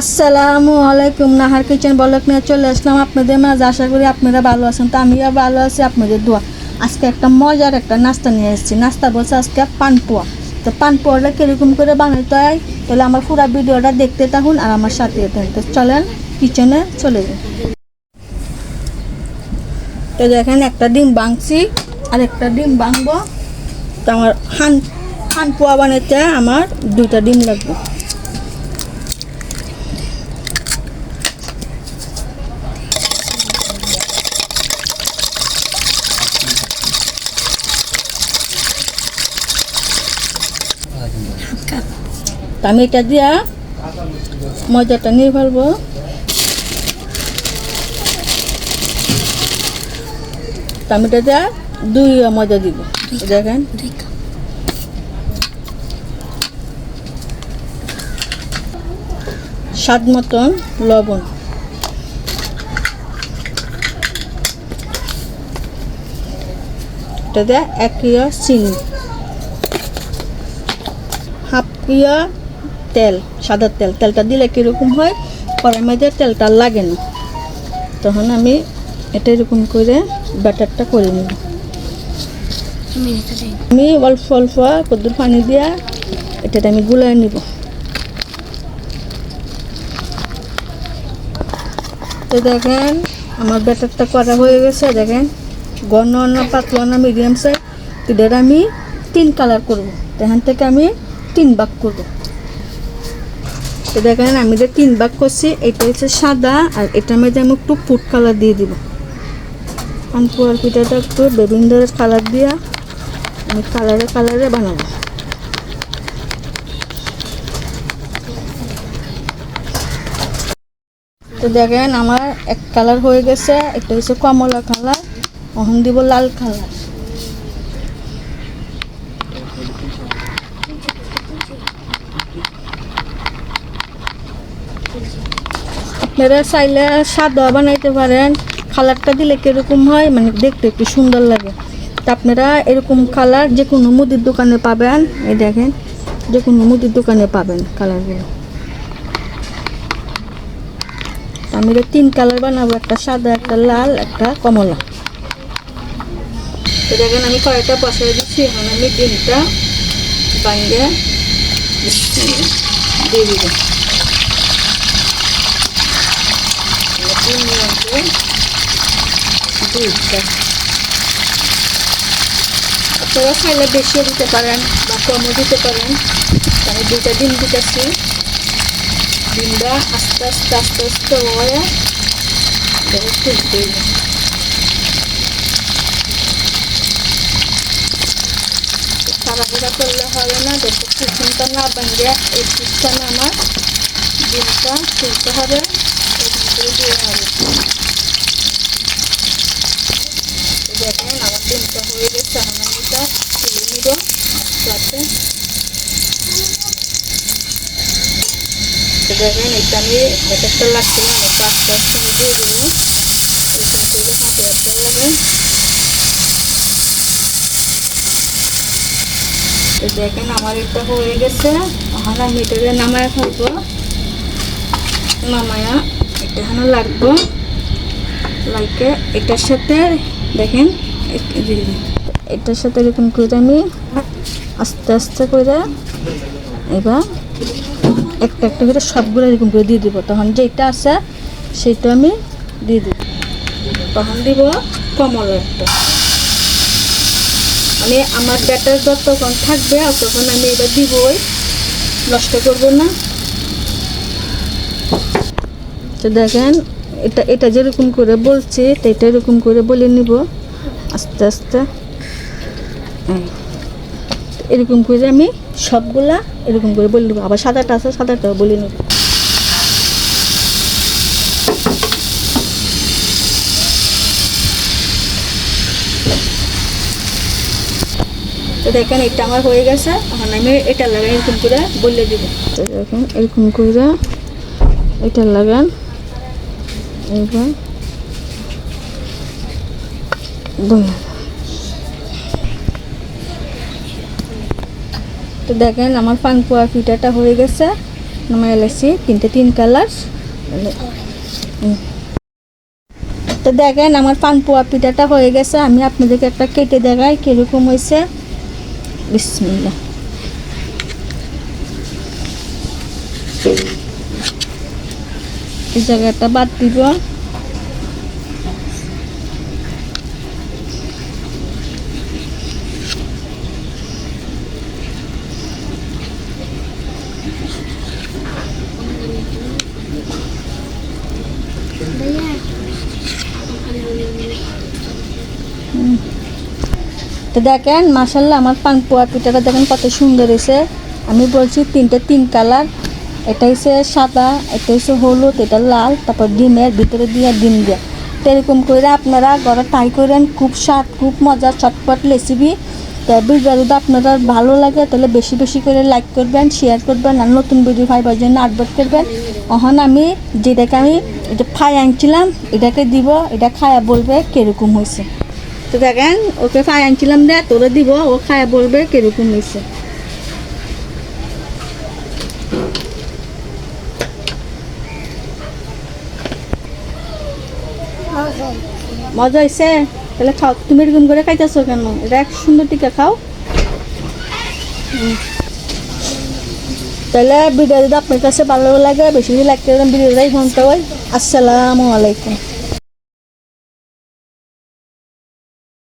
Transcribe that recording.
আসসালামু আলাইকুম। নাহার কিচেন বলক নিয়ে চলে আসলাম আপনাদের মাঝে। আশা করি আপনারা ভালো আছেন। তো আমিও ভালো আছি, আপনাদের দোয়া। আজকে একটা মজার একটা নাস্তা নিয়ে এসেছি। নাস্তা বলছে আজকে পানপোয়া। তো পানপোয়াটা কীরকম করে বানাইতে হয়? তাহলে আমার পুরো ভিডিওটা দেখতে থাকুন আর আমার সাথে থাকুন। তো চলেন কিচেনে চলে যান তো দেখেন একটা ডিম ভাঙছি আর একটা ডিম ভাঙবো। তো আমার হান হান পোয়া বানাইতে আমার দুইটা ডিম লাগবে। আমি এটা দিয়া। ময়দাটা নিয়ে ফেলব। এটা দিয়া দুই ময়দা দিব। দেখেন। স্বাদ মতন লবণ। এটা দেয়া এক কিলো চিনি। হাফ কিলো তেল, সাদা তেল। তেলটা দিলে কীরকম হয়? কড়াই মাঝে তেলটা লাগে না। তখন আমি এটা এরকম করে ব্যাটারটা করে নিব। আমি অল্প অল্প কদ্দুর পানি দিয়া এটাতে আমি গুলাই নিব। তো দেখেন, আমার ব্যাটারটা করা হয়ে গেছে। দেখেন, ঘন না পাতলা না মিডিয়াম সাইজ এটা আমি তিন কালার করব। এখান থেকে আমি তিন ভাগ করব। তো দেখেন, আমি যে তিন ভাগ করছি, এটা হচ্ছে সাদা আর এটার মধ্যে আমি একটু ফুড কালার দিয়ে দিব। পানপুয়ার পিঠাটা একটু বেবিন্ডারের কালার দিয়া আমি কালারে কালারে বানাবো। তো দেখেন, আমার এক কালার হয়ে গেছে, এটা হচ্ছে কমলা কালার অহন দিব লাল কালার আপনারা চাইলে সাদা বানাইতে পারেন। কালারটা দিলে কীরকম হয় মানে দেখতে একটু সুন্দর লাগে। তা আপনারা এরকম কালার যে কোনো মুদির দোকানে পাবেন। এই দেখেন যে কোনো মুদির দোকানে পাবেন কালারগুলো। আমি এটা তিন কালার বানাবো, একটা সাদা, একটা লাল, একটা কমলা। দেখেন, আমি কয়েকটা বসাই দিচ্ছি। এখন আমি ডিমটা বাইরে দিয়ে দিব। লাগবে দুইটা আপনারা খাইলে বেশিও দিতে পারেন। বা কমও দিতে পারেন আমি দুইটা ডিম দিতেছি ডিমটা আস্তে আস্তে আস্তে আস্তে হয়ে তুলতে তাড়াহুড়া করলে হবে না দেখো কুসুমটা না ভাঙে এই কুসুমটা আমার ডিমটা তুলতে হবে দিয়ে হবে দেখেন আমার ডিমটা হয়ে গেছে এখন আমি এটা তুলে নিব আস্তে দেখেন এটা আমি ব্যাটারটা লাগছে না এটা আস্তে আস্তে দিয়ে দেবো এরকম করে হাতে একটা লাগে দেখেন আমার এটা হয়ে গেছে। এখন আমি এটাকে নামায় ফেলব। নামায়া এটা এখানে লাগবো। লাগে এটার সাথে দেখেন যে, এটার সাথে এরকম করে আমি আস্তে আস্তে করে এবার একটা একটা করে সবগুলো এরকম করে দিয়ে দিব। তখন যেটা আছে সেটা আমি দিয়ে দিব। তখন দিব কমলা একটা। মানে আমার ব্যাটার যতক্ষণ থাকবে তখন আমি এবার দিবই। নষ্ট করব না। তো দেখেন, এটা এটা যেরকম করে বলছি, তো এটা এরকম করে বলে নিব। আস্তে আস্তে। এরকম করে আমি সবগুলা এরকম করে বলে নেব। আবার সাদাটা আছে, সাদাটাও বলে নেব। তো দেখেন, এটা আমার হয়ে গেছে। এখন আমি এটা লাগাই এরকম করে বলে দিব। তো দেখেন, এরকম করে এটা লাগান। বলে তো দেখেন, আমার পানপোয়া পিঠাটা হয়ে গেছে। নামাই এলাইছি তিনটে তিন কালার। তো দেখেন, আমার পানপোয়া পিঠাটা হয়ে গেছে। আমি আপনাদেরকে একটা কেটে দেখাই, কীরকম হয়েছে। বিসমিল্লা এই জায়গাটা বাদ দিব। তো দেখেন মাসাল্লাহ আমার পানপোয়া পিঠাটা দেখেন কত সুন্দর হয়েছে। আমি বলছি তিনটে তিন কালার। এটা হচ্ছে সাদা এটা হচ্ছে হলুদ, এটা লাল, তারপর ডিমের ভিতরে দিয়ে ডিম দিয়ে। তো এরকম করে আপনারা ঘরে ট্রাই করেন, খুব স্বাদ, খুব মজা, চটপট রেসিপি তো ভিডিও যদি আপনারা ভালো লাগে, তাহলে বেশি বেশি করে লাইক করবেন শেয়ার করবেন, আর নতুন ভিডিও পাইবার জন্য আপডেট করবেন। এখন আমি যেটাকে আমি এটা ফাই আনছিলাম, এটাকে দিব, এটা খায়া বলবে কীরকম হয়েছে তো দেখেন, ওকে ফাই আনছিলাম দে তোরে দিব, ও খায়া বলবে কীরকম হয়েছে মজা হয়েছে তাহলে খাও তুমি এরকম করে খাইতেছো কেন? এটা এক সুন্দর টিকা খাও। তাহলে ভিডিও যদি আপনার কাছে ভালো লাগে, বেশি বেশি লাইক করে ভিডিওটাই ফোন আসসালামু আলাইকুম।